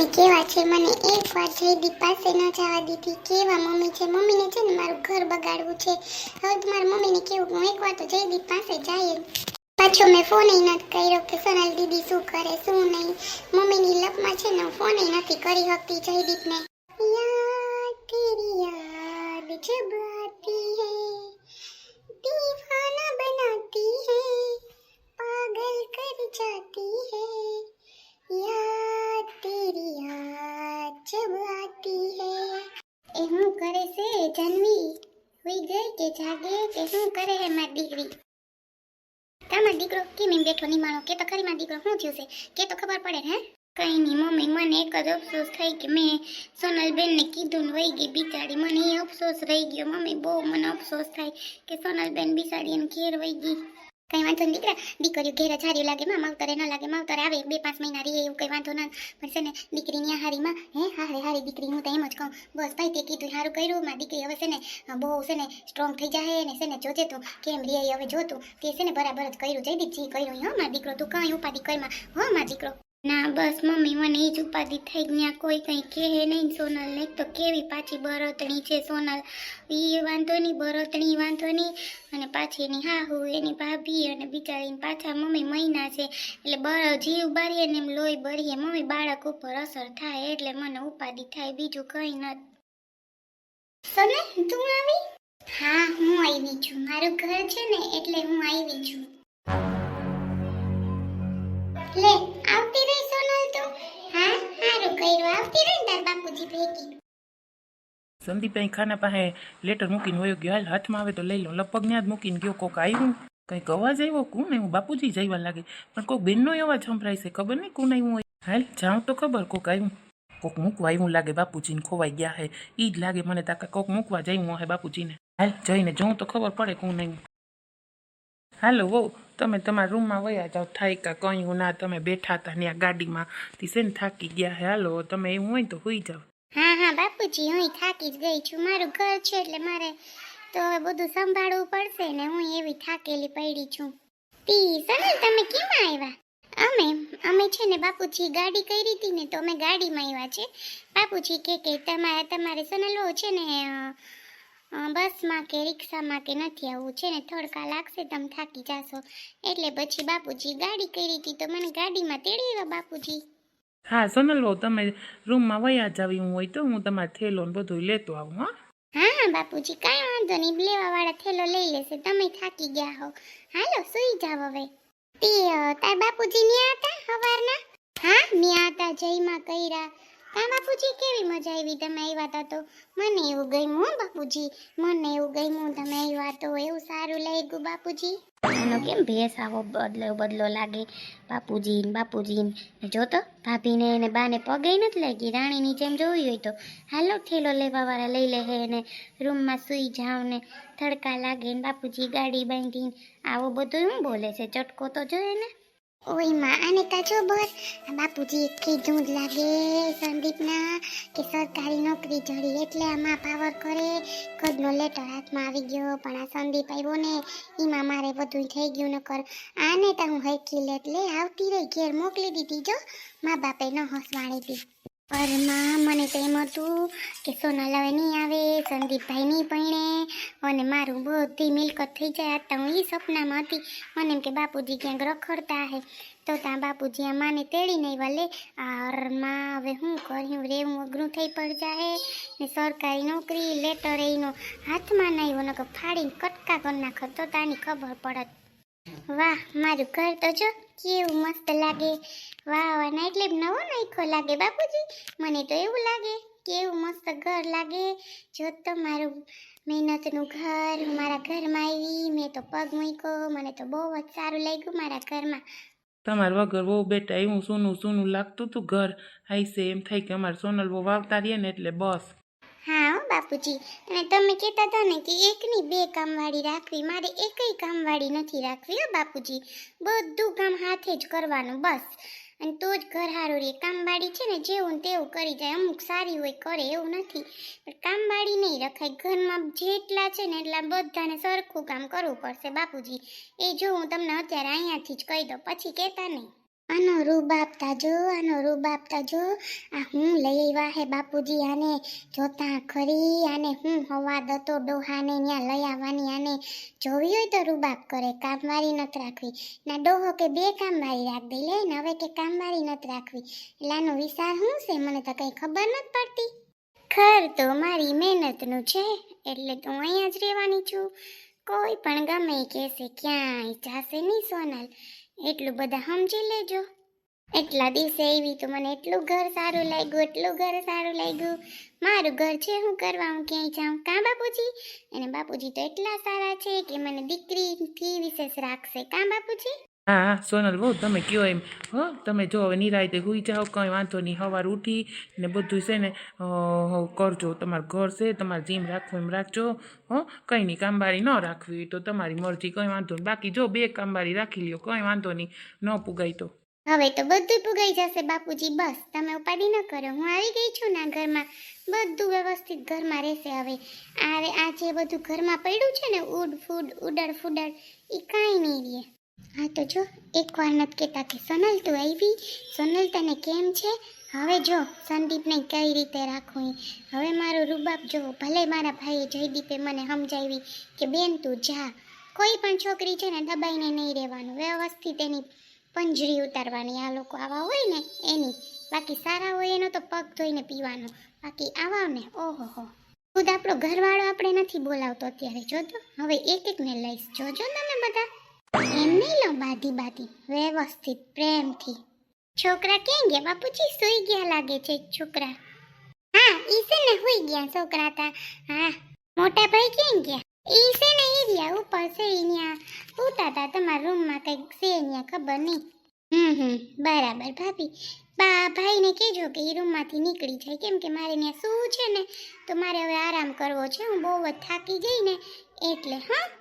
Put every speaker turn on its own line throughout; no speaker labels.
Mummy કેવા છે? મને એક વાર જયદીપ પાસે ન જવા દીધી. કેવા મમ્મી છે? મમ્મીને છે ને મારું ઘર બગાડવું છે. હવે તો મમ્મીને કેવું હું એક તો જયદીપ પાસે જાય પાછો મેં ફોન નથી કર્યો કે સોનાલ દીદી શું કરે, શું નહીં. મમ્મીની લપમાં છે ને હું નથી કરી શકતી જયદીપને. યાદ તેરી યાદ જબ આતી હૈ, દીવાના બનાતી હૈ. કેમ એમ બેઠો નહીં માનો કે તો ખરી મારો દીકરો શું થયું છે કે તો ખબર પડે હે કઈ નહીં મમ્મી મને એક જ અફસોસ થઈ કે મેં સોનલબેનને કીધું ને વહી ગઈ બિચારી મને એ અફસોસ રહી ગયો મમ્મી બહુ મને અફસોસ થાય કે સોનલબેન બિચારી એને ઘેર વહી ગઈ કઈ વાંધો નહીં દીકરા દીકરીઓ ઘેર હારી લાગે માં માવતરે ન લાગે માવતરે આવે બે પાંચ મહિના રહીએ એવું કઈ વાંધો ના પણ છે ને દીકરી ન્યા હારીમાં, હે, હારે હારી દીકરી હું તો એમ જ કહું, બસ ભાઈ તે કીધું સારું કર્યું, મારી દીકરી હવે છે ને બહુ છે ને સ્ટ્રોંગ થઈ જાય ને છે ને જોજે તું, કેમ રે હવે જોતું. તે છે ને બરાબર જ કર્યું, જયદીપજી કર્યું, હા, મારા દીકરો, તું કઈ ઉપાધિ કરમાં હો, મારા દીકરો. ના બસ મમ્મી મને એ જ ઉપાધિ થઈ ત્યાં કોઈ કંઈ કહે નહીં સોનલ ને તો કેવી પાછી બરોતણી છે સોનલ? એ વાંધો નહીં બરોતણી વાંધો નહીં. અને પાછી એની હાહુ એની ભાભી અને બિચારીને પાછા મમ્મી મહિના છે. એટલે બર જીવ બારીએ ને એમ લોહી બરીએ મમ્મી બાળક ઉપર અસર થાય એટલે મને ઉપાધિ થાય બીજું કંઈ નથી સોનલ તું આવી? હા હું આવી છું. મારું ઘર છે ને એટલે હું આવી છું. લે ને
અહીં ખાના પાસે લેટર મૂકીને વયો ગયો. હાલ હાથમાં આવે તો લઈ લો. લગભગ જ મૂકીને ગયો. કોક આવ્યું કંઈક અવાજ આવ્યો. કોણ હું બાપુજી જઈવા લાગે. પણ કોક બેનનો અવાજ સંભળાય છે. ખબર નહીં કોણ આવ્યું હોય. હાલ જાઉં તો ખબર કોક આવ્યું કોક મૂકવા આવ્યું લાગે. બાપુજીને ખોવાઈ ગયા હે. એ જ લાગે મને તાકા કોક મૂકવા જઈવું હે બાપુજીને. હાલ જઈને જોઉં તો ખબર પડે કોણ આવ્યું હાલો, વહુ, તમે તમારા રૂમમાં વયા જાઓ. થાય કા કહ્યું ના. તમે બેઠા હતા ત્યાં ગાડીમાં. થી છે ને થાકી ગયા હે. હાલો, તમે એવું હોય તો હોઈ જાઓ.
હા હા, બાપુજી, હું થાકી જ ગઈ છું. મારું ઘર છે એટલે મારે તો બધું સંભાળવું પડશે ને હું એવી થાકેલી પડી છું. તી, સનલ, તમે કેમ આવ્યા અમે અમે છે ને બાપુજી ગાડી કરી હતી ને તો અમે ગાડીમાં આવ્યા છે. બાપુજી કે કે તમારે તમારે સનલો છે ને બસમાં કે રિક્ષામાં કે નથી આવવું છે ને, થોડકા લાગશે તમે થાકી જાશો. એટલે પછી બાપુજી ગાડી કરી હતી તો મને ગાડીમાં તેડી આવ્યા બાપુજી.
હા, સોનલ બહુ તમે રૂમમાં વયા જ આવી હોય તો હું તમારે થેલો ને બધું લેતો આવું, હા.
હા, બાપુજી, કાંઈ વાંધો નહીં. લેવા વાળા થેલો લઈ લેશે. તમે થાકી ગયા હો. હાલો, સુઈ જાવ હવે. તે તાર બાપુજી ન્યા હતા હવારના? હા, ન્યા હતા, જયમાં કઈરા તા બાપુજી કેવી મજા આવી? તમે આવ્યા હતા તો મને એવું ગમ્યું હું બાપુજી. મને એવું ગમ્યું તમે આવ્યા તો એવું સારું લાગ્યું બાપુજી. આનો કેમ ભેસ આવો બદલો બદલો લાગે? બાપુજી ને બાપુજી ને. જો તો, ભાભીને એને બાને પગે નથી લાગી, રાણીની જેમ જોવી હોય તો. હાલો થેલો લેવા વાળા લઈ લે હે ને, રૂમમાં સૂઈ જાવ ને, તડકા લાગે ને બાપુજી ગાડી બાંધીને. આવો બધું શું બોલે છે, ચટકો તો જોઈએ ને. ઓયમાં, આને તા બોસ બાપુજી કીધું જ લાગે સંદીપના કે સરકારી નોકરી જડી એટલે આમાં પાવર કરે. કદનો લેટર હાથમાં આવી ગયો, પણ આ સંદીપ આવ્યો ને, એમાં મારે બધું થઈ ગયું નકર. આને તો હું હૈકી લે એટલે આવતી રહી, ઘેર મોકલી દીધી જો. મા બાપે ન હસવાણી હતી પરમાં, મને તો એમ હતું કે સોનલ હવે નહીં આવે, સંદીપભાઈ નહીં ભણે. અને મારું બધી મિલકત થઈ જાય, આ તો હું એ સપનામાં હતી. મને એમ કે બાપુજી ક્યાંક રખડતા હે. તો ત્યાં બાપુજી આ માને તેડી નહીં વાલે આરમાં, હવે હું કર્યું? રેવું અઘરું થઈ પડ જાય ને સરકારી નોકરી લેટર એનો હાથમાં નહીં હોય નકર ફાડીને કટકા કરી નાખો તો તાની ખબર પડત. વાહ, મારું ઘર તો જો કેવું મસ્ત લાગે? વાહ વાહ. ના, એટલે નવો નાખ્યો લાગે બાપુજી. મને તો એવું લાગે. કેવું મસ્ત ઘર લાગે. જો તો મારું મહેનતનું ઘર હું મારા ઘરમાં આવી, મેં તો પગ મૂક્યો, મને તો બહુ જ સારું લાગ્યું મારા ઘરમાં.
તમારું વગર બહુ બેટા એવું સૂનું સૂનું લાગતું હતું ઘર. આઈસે એમ થાય કે અમારે સોનલ બહુ વાવતા રહીએ ને એટલે બસ.
હા બાપુજી. અને તમે કહેતા હતા ને કે એકની બે કામવાળી રાખવી, મારે એકય કામવાળી નથી રાખવી, હો બાપુજી. બધું કામ હાથે જ કરવાનું, બસ. અને તો જ ઘર હારું રહે. કામવાળી છે ને, જેવું તેવું કરી જાય. અમુક સારી હોય, કરે એવું નથી. પણ કામવાળી નહીં રખાય. ઘરમાં જેટલા છે ને એટલા બધાને સરખું કામ કરવું પડશે, બાપુજી. એ જો હું તમને અત્યારે અહીંયાથી જ કહી દઉં. પછી કહેતા નહીં. આનો રૂબ આપતા જો આનો રૂબ આપતા જો, આ હું લઈ આવ્યા હે બાપુજી આને જોતા ખરી આને હું હવા દતો ડોહાને ત્યાં લઈ આવવાની આને જોવી હોય તો રૂબાબ કરે કામવાળી નથી રાખવી. ના ડોહો કે બે કામવાળી રાખ દે લે ને હવે કે કામવાળી નથી રાખવી. એટલે આનો વિચાર શું છે? મને તો કંઈ ખબર નથી પડતી. ખર તો મારી મહેનતનું છે, એટલે તો અહીંયા જ રહેવાની છું. કોઈ પણ ગમે કહેશે, ક્યાંય જાશે નહીં સોનલ? એટલું બધા સમજી લેજો. એટલા દિવસે આવી તો મને એટલું ઘર સારું લાગ્યું, એટલું ઘર સારું લાગ્યું. મારું ઘર છે, હું કરવા, હું ક્યાંય જાઉં? કાં બાપુજી? અને બાપુજી તો એટલા સારા છે કે મને દીકરીથી વિશેષ રાખશે. કાં બાપુજી?
હા હા સોનલ બહુ તમે કયો એમ હો તમે જો હવે નિરાયતે હુઈ જાઓ કંઈ વાંધો નહીં સવાર ઉઠી ને બધું છે ને કરજો તમારું ઘર છે તમારે જીમ રાખવું એમ રાખજો હો કંઈ નહીં કામબારી ન રાખવી તો તમારી મરજી કંઈ વાંધો નહીં બાકી જો બે કામબારી રાખી લ્યો કંઈ વાંધો નહીં ન પુગાય તો
હવે તો બધું પુગાઈ જશે બાપુજી બસ તમે ઉપાડી ન કરો હું આવી ગઈ છું ના ઘરમાં બધું વ્યવસ્થિત ઘરમાં રહેશે હવે આ આ જે બધું ઘરમાં પડ્યું છે ને ઉડ ફૂડ ઉડડ ફૂડડ એ કાંઈ નહીં રહે હા, તો જો, એકવાર નથી કહેતા કે સોનલ તું આવી. સોનલ તને કેમ છે? હવે જો, સંદીપને કઈ રીતે રાખવું હવે મારું રૂબાબ જો, ભલે મારા ભાઈએ જયદીપે મને સમજાવી કે બેન તું જા. કોઈ પણ છોકરી છે ને, દબાઈને નહીં રહેવાનું. વ્યવસ્થિત એની પંજરી ઉતારવાની. આ લોકો આવા હોય ને, એની. બાકી સારા હોય એનો તો પગ ધોઈને પીવાનો. બાકી આવા ને, ઓહો હો. ખુદ આપણો ઘરવાળો આપણે નથી બોલાવતો અત્યારે. જોતો હવે એક એકને લઈશ. જોજો તમે બધા. એમ નહીં બાધી બાધી વ્યવસ્થિત, પ્રેમથી. છોકરા ક્યાં ગયા? બાપુજી, સુઈ ગયા લાગે છે છોકરા. હા, ઈ છે ને હુઈ ગયા છોકરા તા. હા, મોટા ભાઈ ક્યાં ગયા? ઈ છે ને ઈ રહ્યા ઉપર છે ન્યા ઉતા તા, તમારા રૂમમાં કંઈક છે અહીંયા ખબર નહીં. હમ હમ, બરાબર, ભાભી. બા, ભાઈને કહેજો કે એ રૂમમાંથી નીકળી જાય, કેમ કે મારે ત્યાં સૂવું છે ને, તો મારે હવે આરામ કરવો છે, હું બહુ જ થાકી ગઈ ને, એટલે, હા.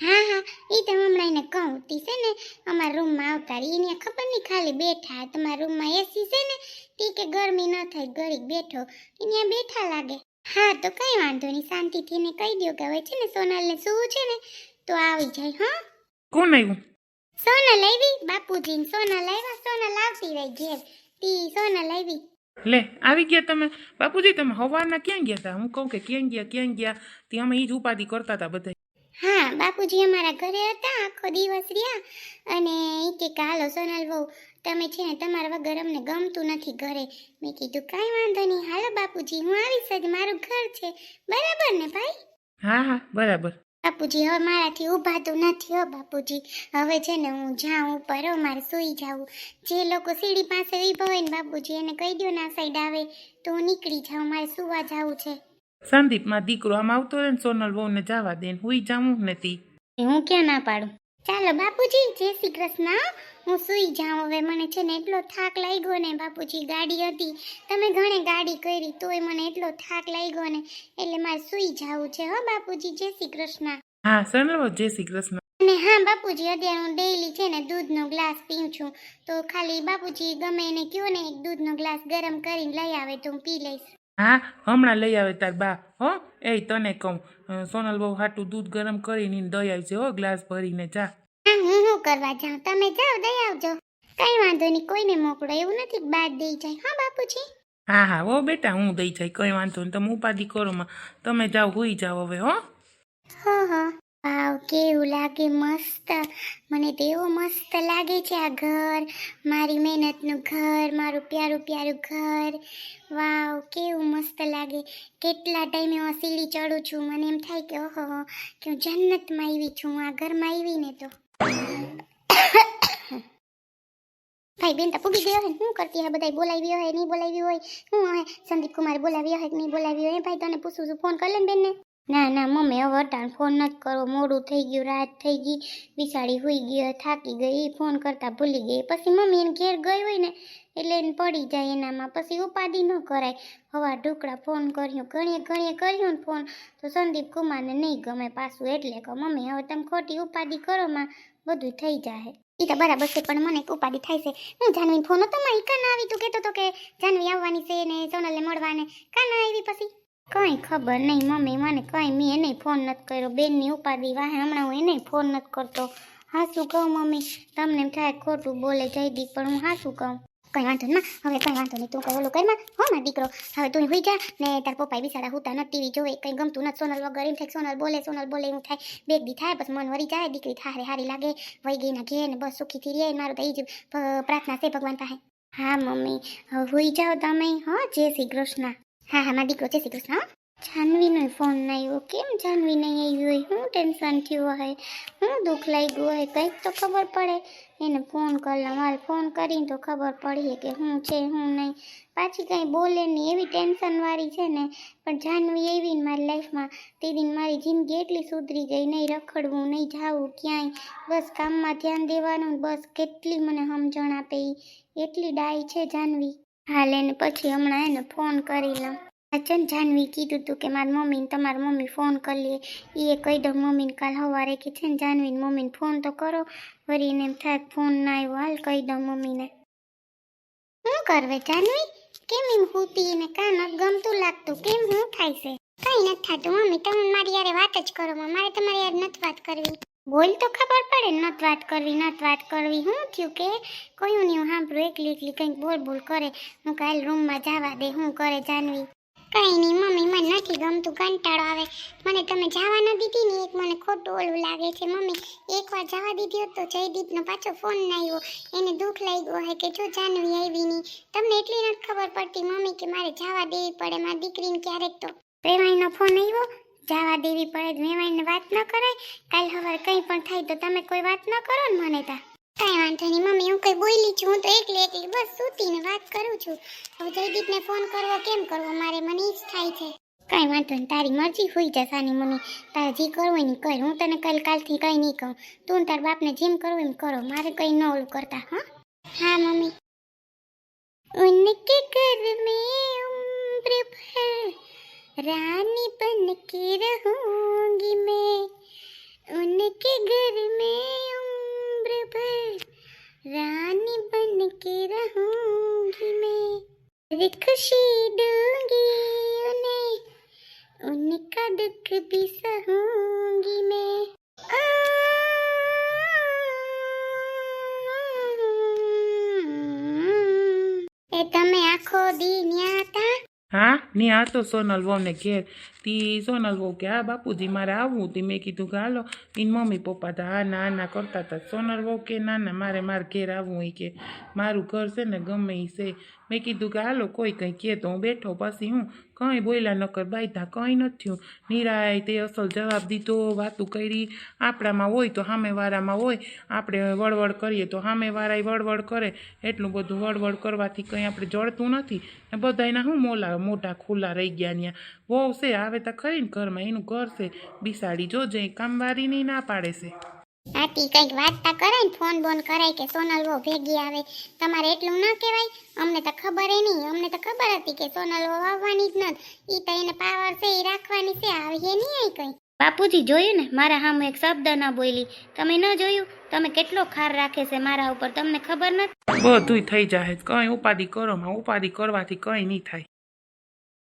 હા હા. એ તો હમણાં એને કહું તી છે ને અમારા રૂમમાં આવતા રહી. એને ખબર નહીં ખાલી બેઠા તમારા રૂમમાં એસી છે ને તી કે ગરમી ન થાય ઘડીક બેઠો. અહીંયા બેઠા લાગે. હા તો કઈ વાંધો નહીં શાંતિથી એને કહી દો કે હવે છે ને સોનલને સૂવું છે ને તો આવી જાય હા.
કોણ આવ્યું
સોનલ આવી બાપુજી સોનલ આવ્યા સોનલ આવતી રહી ઘેર. તી સોનલ આવી
લે આવી ગયા તમે? બાપુજી તમે હવારના ક્યાં ગયા હતા હું કહું કે ક્યાં ગયા ક્યાં ગયા? ત્યાં અમે એ જ ઉપાધિ કરતા હતા બધા
હા બાપુજી અમારા ઘરે હતા આખો દિવસ રહ્યા. અને એ કે કે હાલો સોનલ બહુ તમે છે ને તમારા વગર અમને ગમતું નથી ઘરે. મેં કીધું કાંઈ વાંધો નહીં હાલો બાપુજી હું આવીશ જ મારું ઘર છે. બરાબર ને ભાઈ?
હા હા બરાબર.
બાપુજી હવે મારાથી ઊભાતું નથી હો બાપુજી. હવે છે ને હું જાઉં ઉપર હો મારે સૂઈ જાઉં જે લોકો સીડી પાસે ઊભા હોય ને બાપુજી એને કહી દો ના સાઈડ આવે તો હું નીકળી જાઉં મારે સુવા જાવું છે.
સંદીપમાં દીકરો આમ આવતો રહે ને સોનલ બહુને જવા દે ને હુઈ નથી.
હું ક્યાં ના પાડું? ચાલો બાપુજી જય શ્રી કૃષ્ણ. હું સૂઈ જાઉં હવે. મને છે ને એટલો થાક લાગ્યો ને બાપુજી ગાડી હતી. તમે ઘણે ગાડી કરી તોય મને એટલો થાક લાગ્યો ને. એટલે મારે સૂઈ જાવું છે હો બાપુજી જય શ્રી કૃષ્ણ.
હા સોનલ જય શ્રી કૃષ્ણ.
અને હા બાપુજી અત્યારે હું ડેઈલી છે ને દૂધનો ગ્લાસ પીઉં છું. તો ખાલી બાપુજી ગમે એને કહો ને એક દૂધનો ગ્લાસ ગરમ કરીને લઈ આવે તો હું પી લઈશ.
હા હમણાં લઈ આવે તાર બા. હો એ તને કહું. સોનલ બહુ હાટું દૂધ ગરમ કરીને દઈ આવજે હો ગ્લાસ ભરીને જા.
હા હું શું કરવા જાઉં? તમે જાઓ દઈ આવજો. કઈ વાંધો નહીં કોઈને મોકલો. એવું નથી બાદ દઈ જાય. હા બાપુજી?
હા હા હો બેટા હું દઈ જાય. કંઈ વાંધો નહીં તમે ઉપાધિ કરો માં. તમે જાઓ હુઈ જાઓ હવે હો.
હા હો. વાવ, કેવું લાગે? મસ્ત. મને તો એવું મસ્ત લાગે છે આ ઘર. મારી મહેનતનું ઘર, મારું પ્યારું પ્યારું ઘર. વાવ, કેવું મસ્ત લાગે. કેટલા ટાઈમે હું સીડી ચડું છું. મને એમ થાય કે, ઓહો, કે હું જન્નતમાં આવી છું. આ ઘરમાં આવીને તો. ભાઈ બેન તો પૂગી ગયો હોય શું કરતી હોય? બધાય બોલાવી હોય, નહીં બોલાવી હોય? શું હોય? સંદીપ કુમાર બોલાવી હોય કે નહીં બોલાવી હોય? ભાઈ તને પૂછું છું. ફોન કરી લે ને બેનને. ના ના, મમ્મી, હવે અટાણ ફોન નથી કરવો મોડું થઈ ગયું, રાત થઈ ગઈ બિચારી હોઈ ગઈ થાકી ગઈ ફોન કરતા ભૂલી ગઈ. પછી મમ્મી એને ઘેર ગઈ હોય ને, એટલે એને પડી જાય એનામાં. પછી ઉપાધિ ન કરાય. હવા ઢોકળા ફોન કર્યો, ઘણીએ ઘણીએ કર્યો ને ફોન તો સંદીપ કુમારને નહીં ગમે પાછું, એટલે કે મમ્મી, હવે તમે ખોટી ઉપાધિ કરો માં, બધું થઈ જાય એ તો બરાબર છે, પણ મને ઉપાધિ થાય છે. હું જાનવી ફોન હતો માં ઈ કાન આવી તું? કહેતો તો કે જાનવી આવવાની છે ને, સોનલને મળવાને. કાન આવી પછી? કઈ ખબર નહીં, મમ્મી, મને કઈ મેં એને ફોન નથી કર્યો. બેનની ઉપાધિ વાહે હમણાં હું એને ફોન નથી કરતો. હા, શું કહું મમ્મી? તમને એમ થાય ખોટું બોલે જયદીપ, પણ હું હા શું કહું? કઈ વાંધો માં હવે કઈ વાંધો નહીં. તું કઈ ઓલું કરમાં હો માં દીકરો, હવે તું હોઈ જા. ને તાર પપ્પા બિસાડા હુતા નથી ટીવી જોવે, કઈ ગમતું નથી. સોનલ વગર એમ થાય સોનલ બોલે સોનલ બોલે એવું થાય. બે દી થાય, બસ મન વરી જાય. દીકરી થારે હારી લાગે વહી ગઈ ના ઘેર ને બસ સુખીથી રહે. મારું તો એ જ પ્રાર્થના છે ભગવાન પાસે. હા, મમ્મી. હુઈ જાઓ તમે. હા, જય શ્રી કૃષ્ણ. હા હા, મારા દીકરો છે શ્રી કૃષ્ણ જાનવીનો ફોન આવ્યો. કેમ જાનવી નહીં આવી હોય? શું ટેન્શન થયું હોય? હું દુઃખ લાગ્યું હોય? કંઈક તો ખબર પડે. એને ફોન કરલા મારે ફોન કરીને તો ખબર પડી કે શું છે, હું નહીં. પાછી કંઈ બોલે નહીં. એવી ટેન્શનવાળી છે ને. પણ જાનવી એવી મારી લાઈફમાં તે દિન મારી જિંદગી એટલી સુધરી ગઈ. નહીં રખડવું, નહીં જાવું ક્યાંય. બસ કામમાં ધ્યાન દેવાનું બસ. કેટલી મને સમજણ આપે એટલી ડાય છે જાનવી. હાલ એને પછી હમણાં એને ફોન કરી લઉં. અચન જાનવી કીધું તું કે મારી મમ્મીને તમારી મમ્મી ફોન કરી લે. એ કહી દઉં, મમ્મીને કાલ સવારે કે છે ને જાનવીને મમ્મીને ફોન તો કરો. વળી એમ થાય ફોન ના આવ્યો. હાલ કહી દઉં મમ્મીને. શું કરવે જાનવી? કેમ એમ હુતી ને કાન ગમતું લાગતું? કેમ શું થાય છે? કઈ નથી થતું. મમ્મી, તમે મારી યારે વાત જ કરો. મારે તમારી યાર નથી વાત કરવી. બોલ તો ખબર પડે ને વાત કરવી નથી વાત કરવી. હું થયું કે કોઈ નહીં સાંભળું, એકલી એકલી કંઈક બોલ બોલ કરે. હું કાલ રૂમમાં જવા દે, હું કરે જાનવી. કઈ નહીં, મમ્મી, મને નથી ગમતું કંટાળો આવે. મને તમે જવા ન દીધી ને, એક મને ખોટું ઓલું લાગે છે. મમ્મી, એકવાર જવા દીધી હોત તો જયદીપનો પાછો ફોન ના આવ્યો. એને દુઃખ લાગ્યો હોય કે જો જાનવી આવી નહીં. તમને એટલી નથી ખબર પડતી, મમ્મી, કે મારે જવા દેવી પડે, મારી દીકરીને ક્યારેક તો. પ્રેમાઈનો ફોન આવ્યો? જવા દેવી પડે વેવાઈને વાત ન કરાય. કાલ હવાર કંઈ પણ થાય તો તમે કોઈ વાત ન કરો ને મને તા કાંઈ વાંધો નહીં, મમ્મી, હું કંઈ બોલી છું, હું તો એકલી એકલી બસ સુતીને વાત કરું છું. હવે જયદીપને ફોન કરવો કેમ કરવો, મારે મને જ થાય છે. કાંઈ વાંધો નહીં, તારી મરજી હોઈ જશે આની મમ્મી. તારે જે કરવું હોય ને કર, હું તને કાલ કાલથી કંઈ નહીં કહું. તું તાર બાપને જેમ કરવું એમ કરો, મારે કંઈ ન ઓલું કરતા, હા? હા, મમ્મી. ઉનકે કર મેં ઉમ્ર પર रानी बन के रहूंगी मैं उनके घर में उम्र भर रानी बन के रहूंगी मैं रिखशी दूंगी उन्हें उनका दुख भी सहूंगी
ને આ તો સોનલ વહુને ઘેર તી સોનલ વહુ કે હા બાપુજી મારે આવવું તી મેં કીધું કે હાલો એની મમ્મી પપ્પા તો હા ના ના કરતા હતા સોનલ વહુ કે ના ના મારે મારે ઘેર આવવું હોય કે મારું ઘર છે ને ગમે એ છે મેં કીધું કે હાલો કોઈ કંઈ કહે તો હું બેઠો પછી હું કંઈ બોલ્યા નકર બાયધા કંઈ નથી થયું નિરાય તે અસલ જવાબ દીધો વાતું કરી આપણામાં હોય તો સામેવાળામાં હોય આપણે વળવળ કરીએ તો સામેવાળાએ વળવડ કરે એટલું બધું વળવળ કરવાથી કંઈ આપણે જળતું નથી ને બધાયના શું મોલા મોઢા ખુલ્લા રહી ગયા ત્યાં વહુ છે આવે તો ખરી ને ઘરમાં એનું ઘર છે બિસાડી જોજે કામવારી નહીં ના પાડે છે.
આટી કંઈક વાતતા કરાય ને ફોન બોન કરાય કે સોનલ વો ભેગી આવે તમારે એટલું ન કહેવાય? અમને તો ખબર એ નહીં અમને તો ખબર હતી કે સોનલ વો આવવાની જ નથી. ઈ તો એને પાવર છે એ રાખવાની છે આવીએ નહીં આઈ કંઈ? બાપુજી જોયું ને મારા હામે એક શબ્દ ના બોલી તમે ન જોયું? તમે કેટલો ખાર રાખે છે મારા ઉપર તમને ખબર નથી?
બધુંય થઈ જાય કંઈ ઉપાધિ કરો માં ઉપાધિ કરવાથી કંઈ નહીં થાય.